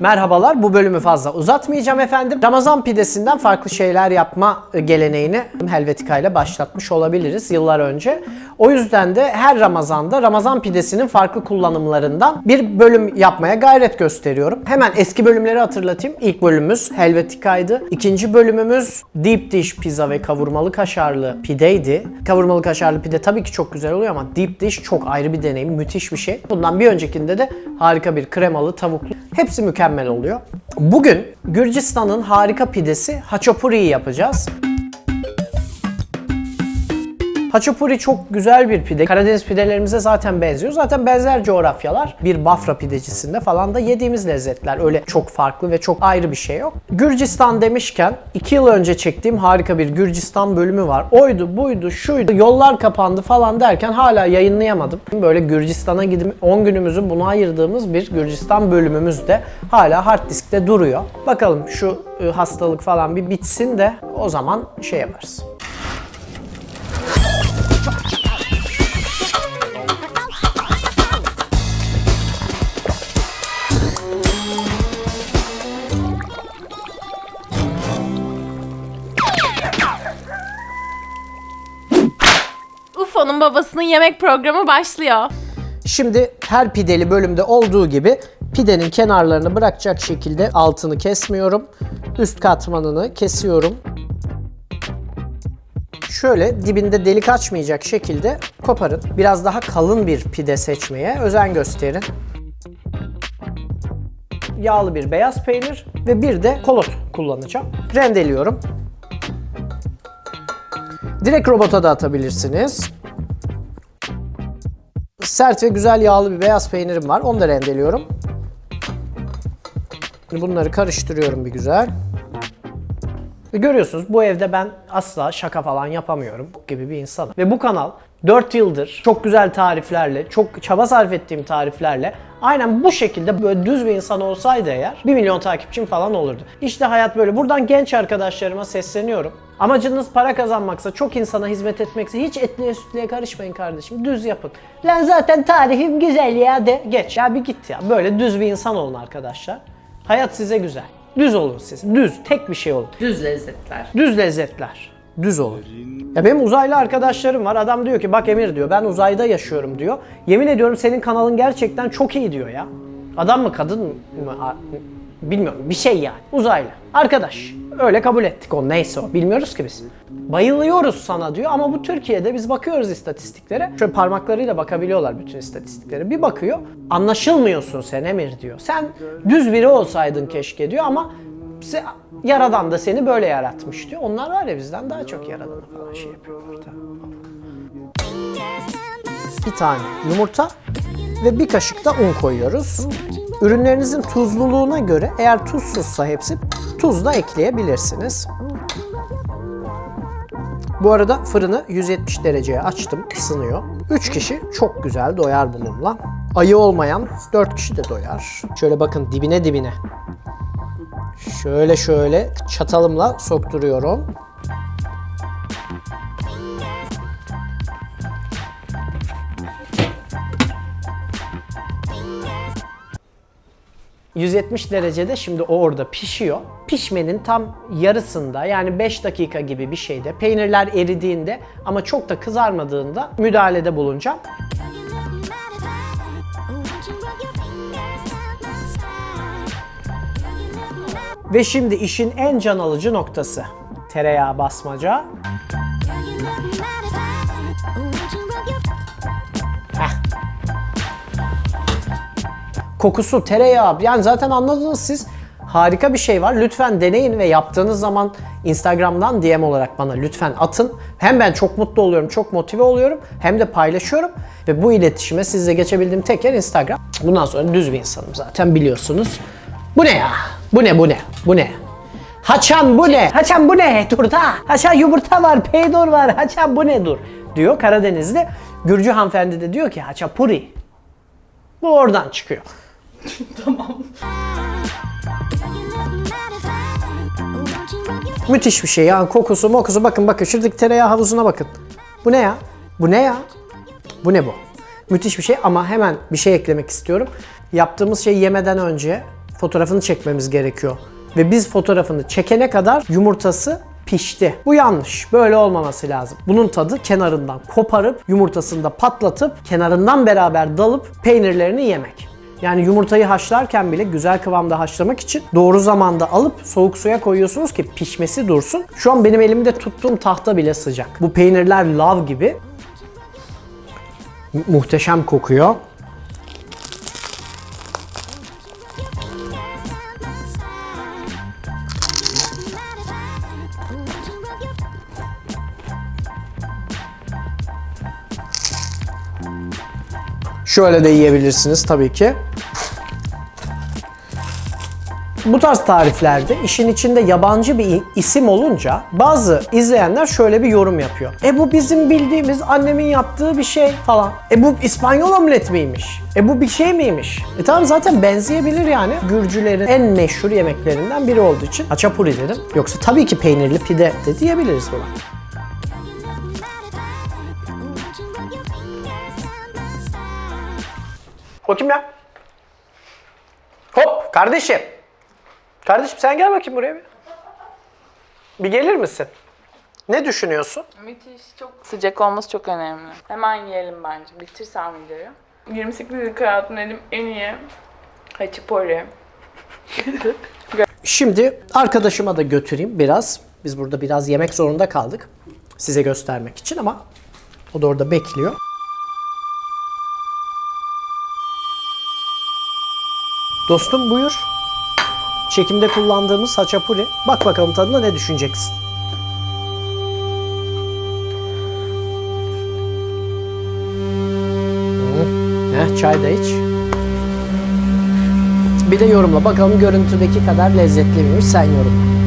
Merhabalar, bu bölümü fazla uzatmayacağım efendim. Ramazan pidesinden farklı şeyler yapma geleneğini Helvetica ile başlatmış olabiliriz yıllar önce. O yüzden de her Ramazan'da Ramazan pidesinin farklı kullanımlarından bir bölüm yapmaya gayret gösteriyorum. Hemen eski bölümleri hatırlatayım. İlk bölümümüz Helvetica'ydı. İkinci bölümümüz Deep Dish pizza ve kavurmalı kaşarlı pideydi. Kavurmalı kaşarlı pide tabii ki çok güzel oluyor ama Deep Dish çok ayrı bir deneyim, müthiş bir şey. Bundan bir öncekinde de harika bir kremalı tavuklu. Hepsi mükemmel oluyor. Bugün Gürcistan'ın harika pidesi Haçapuri'yi yapacağız. Haçapuri çok güzel bir pide. Karadeniz pidelerimize zaten benziyor. Zaten benzer coğrafyalar. Bir Bafra pidecisinde falan da yediğimiz lezzetler. Öyle çok farklı ve çok ayrı bir şey yok. Gürcistan demişken 2 yıl önce çektiğim harika bir Gürcistan bölümü var. Oydu, buydu, şuydu, yollar kapandı falan derken hala yayınlayamadım. Böyle Gürcistan'a gidip 10 günümüzü buna ayırdığımız bir Gürcistan bölümümüz de hala hard diskte duruyor. Bakalım şu e, hastalık falan bir bitsin de o zaman şey yaparız. UFO'nun babasının yemek programı başlıyor. Şimdi her pideli bölümde olduğu gibi pidenin kenarlarını bırakacak şekilde altını kesmiyorum. Üst katmanını kesiyorum. Şöyle dibinde delik açmayacak şekilde koparın. Biraz daha kalın bir pide seçmeye özen gösterin. Yağlı bir beyaz peynir ve bir de kolot kullanacağım. Rendeliyorum. Direkt robota da atabilirsiniz. Sert ve güzel yağlı bir beyaz peynirim var. Onu da rendeliyorum. Bunları karıştırıyorum bir güzel. Görüyorsunuz bu evde ben asla şaka falan yapamıyorum gibi bir insanım. Ve bu kanal 4 yıldır çok güzel tariflerle, çok çaba sarf ettiğim tariflerle aynen bu şekilde böyle düz bir insan olsaydı eğer 1 milyon takipçim falan olurdu. İşte hayat böyle. Buradan genç arkadaşlarıma sesleniyorum. Amacınız para kazanmaksa, çok insana hizmet etmekse hiç etliye sütlüye karışmayın kardeşim. Düz yapın. Lan zaten tarifim güzel ya de geç. Ya bir git ya. Böyle düz bir insan olun arkadaşlar. Hayat size güzel. Düz olun siz. Düz. Tek bir şey olun. Düz lezzetler. Düz lezzetler. Düz olun. Ya benim uzaylı arkadaşlarım var. Adam diyor ki bak Emir diyor ben uzayda yaşıyorum diyor. Yemin ediyorum senin kanalın gerçekten çok iyi diyor ya. Adam mı kadın mı? Bilmiyorum bir şey yani. Uzaylı. Arkadaş. Öyle kabul ettik o neyse o. Bilmiyoruz ki biz. Bayılıyoruz sana diyor ama bu Türkiye'de biz bakıyoruz istatistiklere. Şöyle parmaklarıyla bakabiliyorlar bütün istatistiklere. Bir bakıyor. Anlaşılmıyorsun sen Emir diyor. Sen düz biri olsaydın keşke diyor ama Yaradan da seni böyle yaratmış diyor. Onlar var ya bizden daha çok yaradana falan şey yapıyorlar tabii. Bir tane yumurta ve bir kaşık da un koyuyoruz. Ürünlerinizin tuzluluğuna göre eğer tuzsuzsa hepsi tuz da ekleyebilirsiniz. Bu arada fırını 170 dereceye açtım, ısınıyor. 3 kişi çok güzel doyar bununla. Ayı olmayan 4 kişi de doyar. Şöyle bakın dibine dibine. Şöyle şöyle çatalımla sokturuyorum. ...170 derecede şimdi o orada pişiyor. Pişmenin tam yarısında yani 5 dakika gibi bir şeyde peynirler eridiğinde ama çok da kızarmadığında müdahalede bulunacağım. Ve şimdi işin en can alıcı noktası. Tereyağı basmaca. Kokusu, tereyağı. Yani zaten anladınız siz. Harika bir şey var. Lütfen deneyin ve yaptığınız zaman Instagram'dan DM olarak bana lütfen atın. Hem ben çok mutlu oluyorum, çok motive oluyorum hem de paylaşıyorum. Ve bu iletişime sizle geçebildiğim tek yer Instagram. Bundan sonra düz bir insanım zaten biliyorsunuz. Bu ne ya? Bu ne bu ne? Bu ne? Haçan bu ne? Haçan bu ne? Dur da. Haçan yumurta var, peynir var. Haçan bu ne dur? Diyor Karadeniz'de. Gürcü hanımefendi de diyor ki haçapuri. Bu oradan çıkıyor. Müthiş bir şey ya. Kokusu mokusu bakın bakın şuradaki tereyağı havuzuna bakın. Bu ne ya? Bu ne ya? Bu ne bu? Müthiş bir şey ama hemen bir şey eklemek istiyorum. Yaptığımız şeyi yemeden önce fotoğrafını çekmemiz gerekiyor. Ve biz fotoğrafını çekene kadar yumurtası pişti. Bu yanlış. Böyle olmaması lazım. Bunun tadı kenarından koparıp yumurtasını da patlatıp kenarından beraber dalıp peynirlerini yemek. Yani yumurtayı haşlarken bile güzel kıvamda haşlamak için doğru zamanda alıp soğuk suya koyuyorsunuz ki pişmesi dursun. Şu an benim elimde tuttuğum tahta bile sıcak. Bu peynirler lav gibi. Mu- muhteşem kokuyor. Şöyle de yiyebilirsiniz tabii ki. Bu tarz tariflerde işin içinde yabancı bir isim olunca bazı izleyenler şöyle bir yorum yapıyor. E bu bizim bildiğimiz annemin yaptığı bir şey falan. E bu İspanyol omlet miymiş? E bu bir şey miymiş? E tamam zaten benzeyebilir yani. Gürcülerin en meşhur yemeklerinden biri olduğu için haçapuri dedim. Yoksa tabii ki peynirli pide de diyebiliriz buna. O kim ya? Hop kardeşim. Kardeşim sen gel bakayım buraya bir. Bir gelir misin? Ne düşünüyorsun? Müthiş. Çok sıcak olması çok önemli. Hemen yiyelim bence. Bitirsen videoyu. 28 yıllık hayatımda yedim en iyi haçipori. Şimdi arkadaşıma da götüreyim biraz. Biz burada biraz yemek zorunda kaldık. Size göstermek için ama o da orada bekliyor. Dostum buyur. Çekimde kullandığımız haçapuri. Bak bakalım tadına ne düşüneceksin? Heh, çay da iç. Bir de yorumla bakalım görüntüdeki kadar lezzetli miymiş sen yorumla.